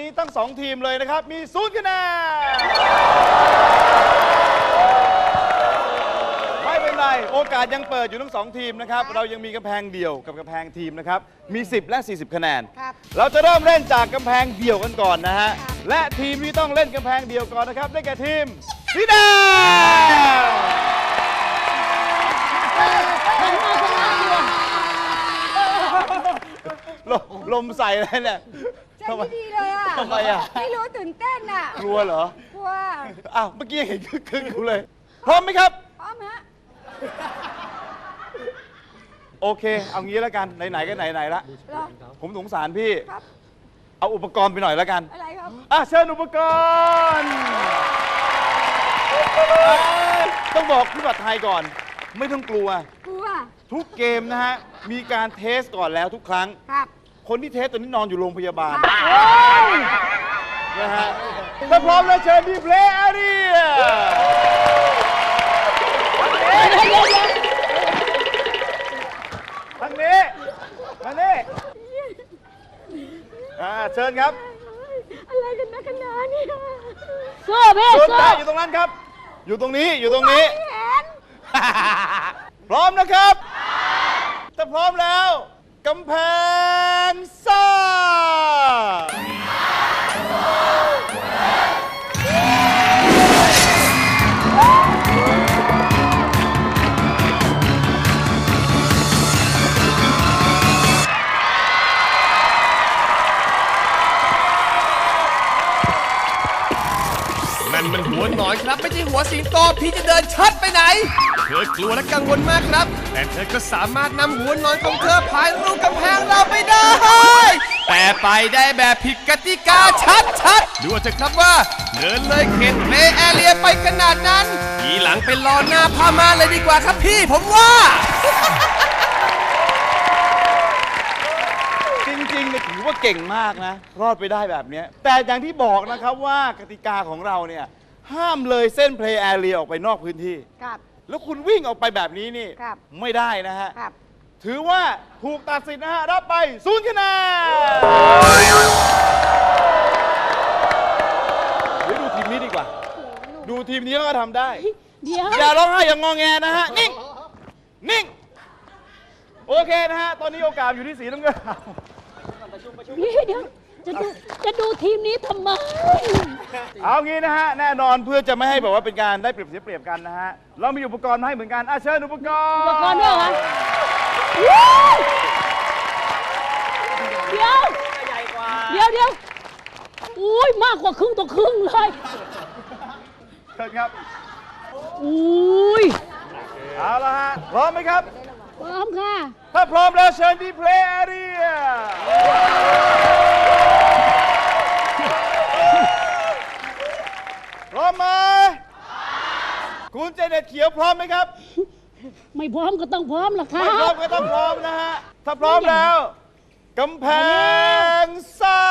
นี้ทั้งสองทีมเลยนะครับ มีศูนย์คะแนนไม่เป็นไร โอกาสยังเปิดอยู่ทั้งสองทีมนะครับ เรายังมีกำแพงเดี่ยวกับกำแพงทีมนะครับ มี 10 และ 40 คะแนน ครับ เราจะเริ่มเล่นจากกำแพงเดี่ยวกันก่อนนะฮะ และทีมที่ต้องเล่นกำแพงเดี่ยวก่อนนะครับ ได้แก่ทีมสีแดงลมลมใส่อะไรเนี่ยใจ ทำไมไม่ดีเลยอะทำไมอะ ไม่รู้ตื่นเต้นอะกลัวเหรอ กลัวอ้าว เมื่อกี้ยังเห็นคึกคึกอยู่เลย พร้อมไหมครับ พร้อมฮะโอเค เอางี้แล้วกัน ไหนๆ ก็ไหนๆ ละรอผมสงสารพี่ ครับ เอาอุปกรณ์ไปหน่อยแล้วกัน อะไรครับ อะเชิญอุปกรณ์ต้องบอกพี่บัตรไทยก่อน ไม่ต้องกลัว กลัว ทุกเกมนะฮะ มีการเทสก่อนแล้วทุกครั้ง ครับ คนที่เทสตอนนี้นอนอยู่โรงพยาบาลครับนะฮะถ้าพร้อมแล้วเชิญดีเพลย์อารีทางนี้ทางนี้อ่าเชิญครับอะไรกันนะกันหนาเนี่ยสู้พี่ส่วนสู้ตาอยู่ตรงนั้นครับ อยู่ตรงนี้อยู่ตรงนี้ไม่เห็นพร้อมนะครับถ้าพร้อมแล้ว กำแพงซ่านั่นมันหัวหนอนครับ ไม่ใช่หัวสิงโตพี่จะเดินชัดไปไหน เธอกลัวและกังวลมากครับ แต่เธอก็สามารถนำหัวหนอนของเธอพายรูกำแพงเราไปได้ แต่ไปได้แบบผิดกติกาชัดๆดูเอาเถอะครับว่า เดินเลยเขตเพลย์แอเรียไปขนาดนั้นทีหลังไปรอหน้าพามาเลยดีกว่าครับพี่ผมว่า จริงๆเนี่ยถือว่าเก่งมากนะ รอดไปได้แบบเนี้ยแต่อย่างที่บอกนะครับว่ากติกาของเราเนี่ย ห้ามเลยเส้นเพลย์แอเรียออกไปนอกพื้นที่ ครับ แล้วคุณวิ่งออกไปแบบนี้นี่ ครับ ไม่ได้นะฮะ ครับ ถือว่าถูกตัดสินนะฮะ รับไปศูนย์คะแนนเฮ้ยดูทีมนี้ดีกว่า ดูทีมนี้แล้วก็ทำได้ เดี๋ยว อย่าร้องไห้อย่างงอแงนะฮะ นิ่ง นิ่ง โอเคนะฮะ ตอนนี้โอกาสอยู่ที่สีน้ำเงิน พี่เดี๋ยว จะดูจะดูทีมนี้ทำไม เอางี้นะฮะ แน่นอนเพื่อจะไม่ให้แบบว่าเป็นการได้เปรียบเสียเปรียบกันนะฮะ เรามีอุปกรณ์มาให้เหมือนกันอะเชิญอุปกรณ์อุปกรณ์ด้วยเหรอเดี๋ยวเดี๋ยวเดี๋ยวอุ้ยมากกว่าครึ่งต่อครึ่งเลยเชิญครับ อุ้ยเอาละฮะ พร้อมไหมครับ พร้อมค่ะ ถ้าพร้อมแล้วเชิญดีเพลย์แอเรีย พร้อมไหมคุณเจเน็ตเขียวพร้อมไหมครับ ไม่พร้อมก็ต้องพร้อมล่ะครัไม่พร้อมบก็ต้องพร้อมนะฮะ ถ้าพร้อมแล้วกำแพงซ่า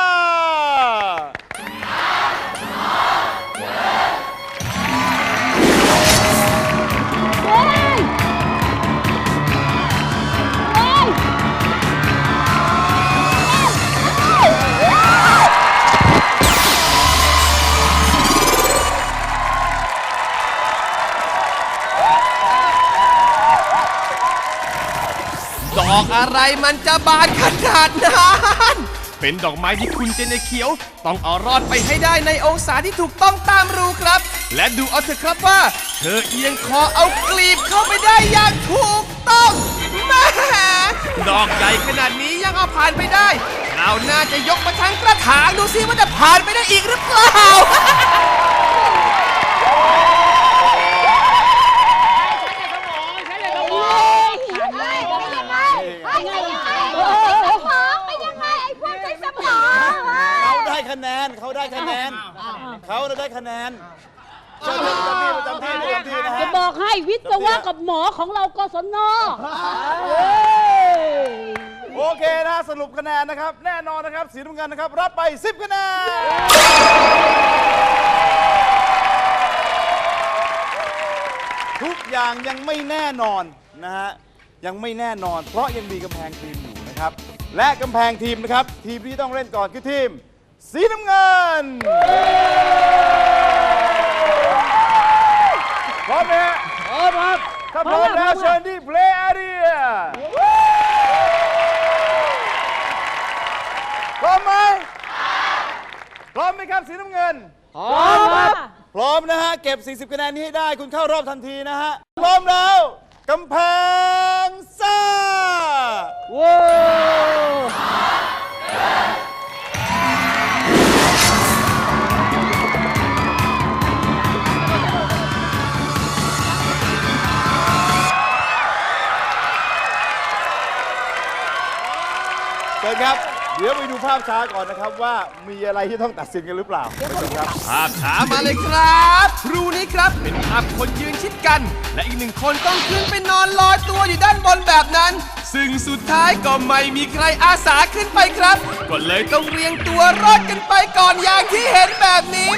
ดอกอะไรมันจะบานขนาดนั้นเป็นดอกไม้ที่คุณเจเนเขียว ต้องเอารอดไปให้ได้ในองศาที่ถูกต้องตามรูครับ และดูเอาเถอะครับว่า เธอเอียงคอเอากลีบเข้าไปได้อย่างถูกต้องแม่ดอกใหญ่ขนาดนี้ยังเอาผ่านไปได้เราน่าจะยกมาทั้งกระถางดูซิว่าจะผ่านไปได้อีกหรือเปล่า อะไรเป็นยังไงเฮ้ยเป็นยังไงสมองเป็นยังไงไอ้พวกใช้สมอง เขาได้ คะแนนเขาได้คะแนนเขาได้คะแนนเชิญประจำที่ประจำที่ประจำที่นะจะฮะบอกให้วิศวะกับหมอของเรากศนเฮ้ยโอเคนะฮะสรุปคะแนนนะครับ แน่นอนนะครับสีน้ำเงินนะครับ รับไป 10คะแนน ทุกอย่างยังไม่แน่นอนนะฮะยังไม่แน่นอน เพราะยังมีกำแพงทีมอยู่นะครับ และกำแพงทีมนะครับ ทีมที่ต้องเล่นก่อนคือทีม สีน้ำเงิน พร้อมไหมฮะพร้อมครับถ้าพร้อมแล้วเชิญที่ play area พร้อมไหมพร้อมไหมครับสีน้ำเงิน พร้อมครับ พร้อมนะฮะ เก็บ 40คะแนนนี้ให้ได้คุณเข้ารอบทันทีนะฮะ พร้อมแล้วกำแพงซ่าว้าว เชิญครับ เดี๋ยวไปดูภาพช้าก่อนนะครับว่ามีอะไรที่ต้องตัดสินกันหรือเปล่าเชิญครับ ภาพช้ามาเลยครับรูนี้ครับเป็นภาพคนยืนชิดกัน และอีกหนึ่งคนต้องขึ้นไปนอนลอยตัวอยู่ด้านบนแบบนั้น ซึ่งสุดท้ายก็ไม่มีใครอาสาขึ้นไปครับก็เลยต้องเรียงตัวรอดกันไปก่อนอย่างที่เห็นแบบนี้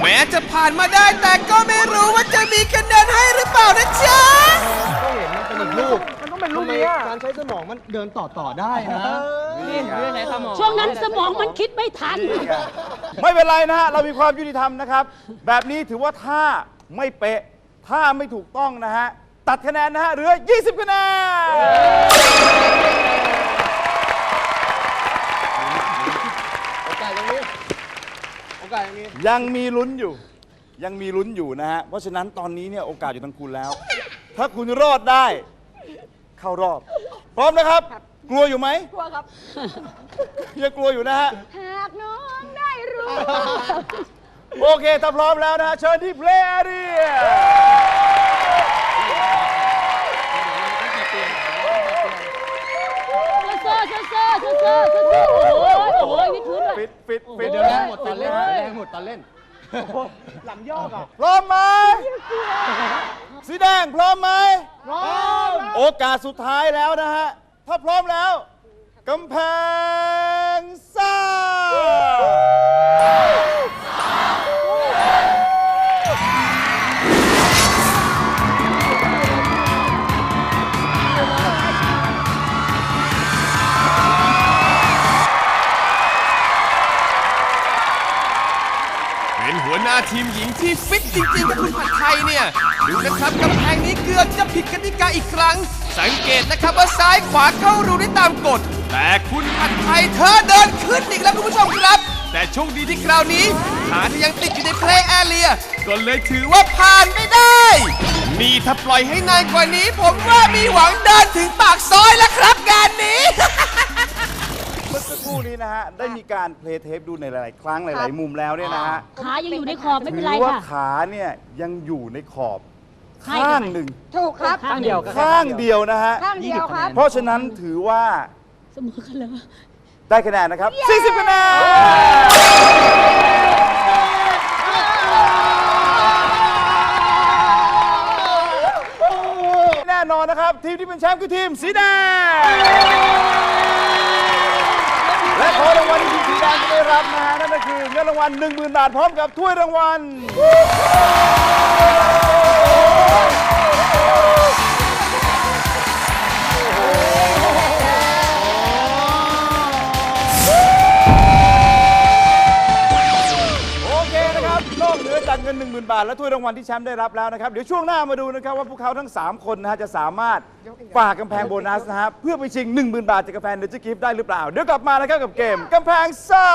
แม้จะผ่านมาได้แต่ก็ไม่รู้ว่าจะมีคะแนนให้หรือเปล่านะจ๊ะการใช้สมองมันเดินต่อต่อได้นะช่วงนั้นสมองมันคิดไม่ทัน ไม่เป็นไรนะฮะ เรามีความยุติธรรมนะครับ แบบนี้ถือว่าถ้าไม่เป๊ะ ถ้าไม่ถูกต้องนะฮะ ตัดคะแนนนะฮะเหลือ 20 คะแนน โอกาสอย่างนี้ โอกาสอย่างนี้ ยังมีลุ้นอยู่ ยังมีลุ้นอยู่นะฮะ เพราะฉะนั้นตอนนี้เนี่ยโอกาสอยู่ทางคุณแล้ว ถ้าคุณรอดได้ เข้ารอบ พร้อมนะครับ กลัวอยู่ไหมกลัวครับยังกลัวอยู่นะฮะ หากน้องได้รู้โอเคถ้าพร้อมแล้วนะฮะเชิญที่ play area เซ่อเซ่อเซ่อเซ่อเซ่อเซ่อเซ่อโอ้โหโอ้โหวิดพื้นด้วยปิดปิดปิดเดี๋ยวแรงหมดตอนเล่นเดี๋ยวแรงหมดตอนเล่น หลังยอกอะพร้อมไหมสีแดงพร้อมไหมพร้อม โอกาสสุดท้ายแล้วนะฮะ ถ้าพร้อมแล้วกำแพงซ่าเป็นหัวหน้าทีมหญิงที่ฟิตจริงๆกับคุณผัดไทยเนี่ย ดูนะครับกำแพงนี้เกือบจะผิดกติกาอีกครั้ง สังเกตนะครับว่าซ้ายขวาเข้ารูได้ตามกฎ แต่คุณผัดไทยเธอเดินขึ้นอีกแล้วคุณผู้ชมครับ แต่โชคดีที่คราวนี้ขาที่ยังติดอยู่ในเพลย์แอเรียก็เลยถือว่าผ่านไม่ได้นี่ถ้าปล่อยให้นานกว่านี้ ผมว่ามีหวังเดินถึงปากซอยแล้วครับงานนี้ เมื่อสักครู่นี้นะฮะ ได้มีการเพลย์เทปดูในหลาย ๆ ครั้งหลาย ๆ มุมแล้วเนี่ยนะฮะขายังอยู่ในขอบไม่ถืเป็นไรว่าค่ะ ขาเนี่ยยังอยู่ในขอบ ใช่ข้างค่ะหนึ่ง ถูกครับ ข้างเดียวข้างเดียวนะฮะ ข้างเดียวครับ เพราะฉะนั้นถือว่า เสมอกันแล้ว ได้คะแนนนะครับ 40 คะแนน แน่นอนนะครับ ทีมที่เป็นแชมป์คือทีมสีแดง และของรางวัลที่ทีมสีแดงจะได้รับนะฮะนั่นก็คือเงินรางวัล10,000 บาทพร้อมกับถ้วยรางวัล โอเคนะครับ นอกเหนือจากเงิน 10,000 บาท และถ้วยรางวัลที่แชมป์ได้รับแล้วนะครับ เดี๋ยวช่วงหน้ามาดูนะครับว่าพวกเขาทั้ง 3 คนนะฮะจะสามารถฝ่ากำแพงโบนัสนะฮะเพื่อไปชิง 10,000 บาทจากกาแฟเนเจอร์กิฟได้หรือเปล่า เดี๋ยวกลับมานะครับกับเกมกำแพงซ่า